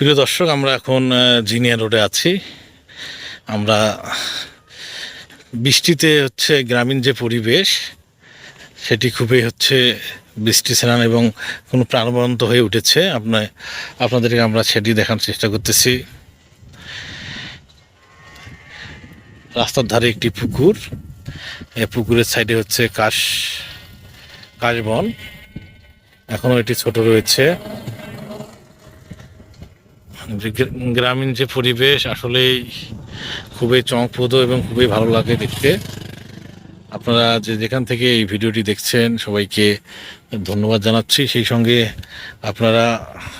প্রিয় দর্শক, আমরা এখন জিনিয়া রোডে আছি। আমরা বৃষ্টিতে হচ্ছে গ্রামীণ যে পরিবেশ, সেটি খুবই হচ্ছে বৃষ্টি স্নান এবং কোনো প্রাণবন্ত হয়ে উঠেছে। আপনার, আপনাদেরকে আমরা সেটি দেখানোর চেষ্টা করতেছি। রাস্তার ধারে একটি পুকুর। এই পুকুরের সাইডে হচ্ছে কাশ, কাশবন। এখনও এটি ছোট রয়েছে। যে গ্রামীণ যে পরিবেশ আসলেই খুবই চমকপ্রদ এবং খুবই ভালো লাগে দেখতে। আপনারা যে যেখান থেকে এই ভিডিওটি দেখছেন, সবাইকে ধন্যবাদ জানাচ্ছি। সেই সঙ্গে আপনারা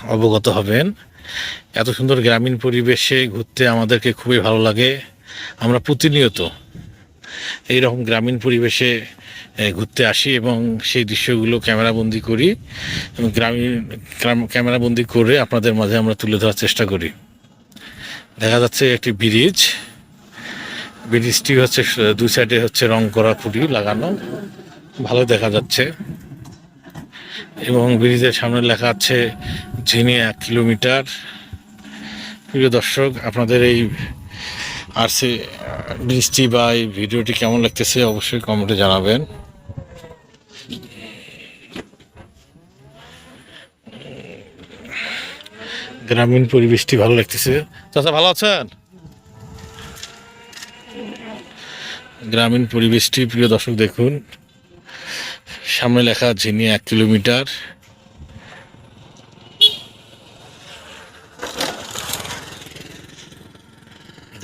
অবগত হবেন, এত সুন্দর গ্রামীণ পরিবেশে ঘুরতে আমাদেরকে খুবই ভালো লাগে। আমরা প্রতিনিয়ত এই রকম গ্রামীণ পরিবেশে ঘুরতে আসি এবং সেই দৃশ্যগুলো ক্যামেরাবন্দি করি এবং গ্রামীণ ক্যাম- ক্যামেরাবন্দি করে আপনাদের মাঝে আমরা তুলে ধরার চেষ্টা করি। দেখা যাচ্ছে একটি ব্রিজ। ব্রিজটি হচ্ছে দুই সাইডে হচ্ছে রং করা খুঁটি লাগানো। ভালো দেখা যাচ্ছে। এবং ব্রিজের সামনে লেখা আছে, ঝিনে এক কিলোমিটার। প্রিয় দর্শক, আপনাদের এই আর সে বৃষ্টি বা এই ভিডিওটি কেমন লাগতেছে অবশ্যই কমেন্টে জানাবেন। গ্রামীণ পরিবেশটি ভালো লাগতেছে। চাচা, ভালো আছেন? গ্রামীণ পরিবেশটি, প্রিয় দর্শক, দেখুন। সামনে লেখা ঝিনি এক কিলোমিটার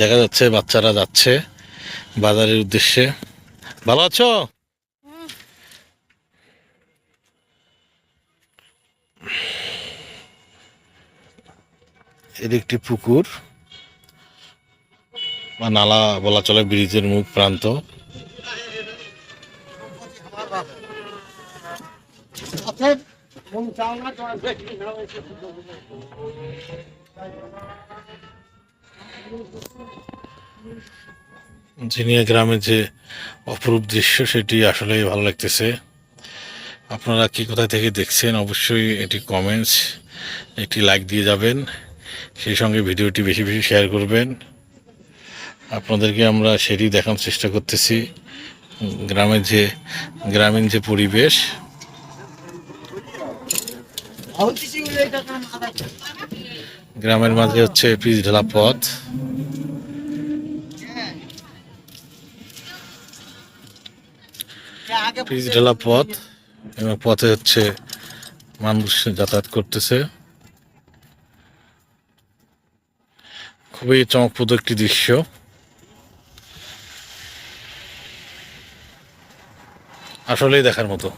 দেখা যাচ্ছে, বাচ্চারা যাচ্ছে বাজারের উদ্দেশ্যে। ভালো আছো? এর একটি পুকুর। বা নালা বলা চলে, ব্রিজের মুখ প্রান্ত। জিনিয়া গ্রামের যে অপরূপ দৃশ্য, সেটি আসলেই ভালো লাগতেছে। আপনারা কি কোথা থেকে দেখছেন, অবশ্যই এটি কমেন্টস একটি লাইক দিয়ে যাবেন। সেই সঙ্গে ভিডিওটি বেশি বেশি শেয়ার করবেন। আপনাদেরকে আমরা সেটি দেখানোর চেষ্টা করতেছি। গ্রামের যে, গ্রামীণ যে পরিবেশ গ্রামের মাঝে হচ্ছে পিচ ঢালা পথ। পিচ ঢালা পথ এবং পথে হচ্ছে মানুষ যাতায়াত করতেছে। খুবই চমকপ্রদ একটি দৃশ্য। আসলেই দেখার মতো।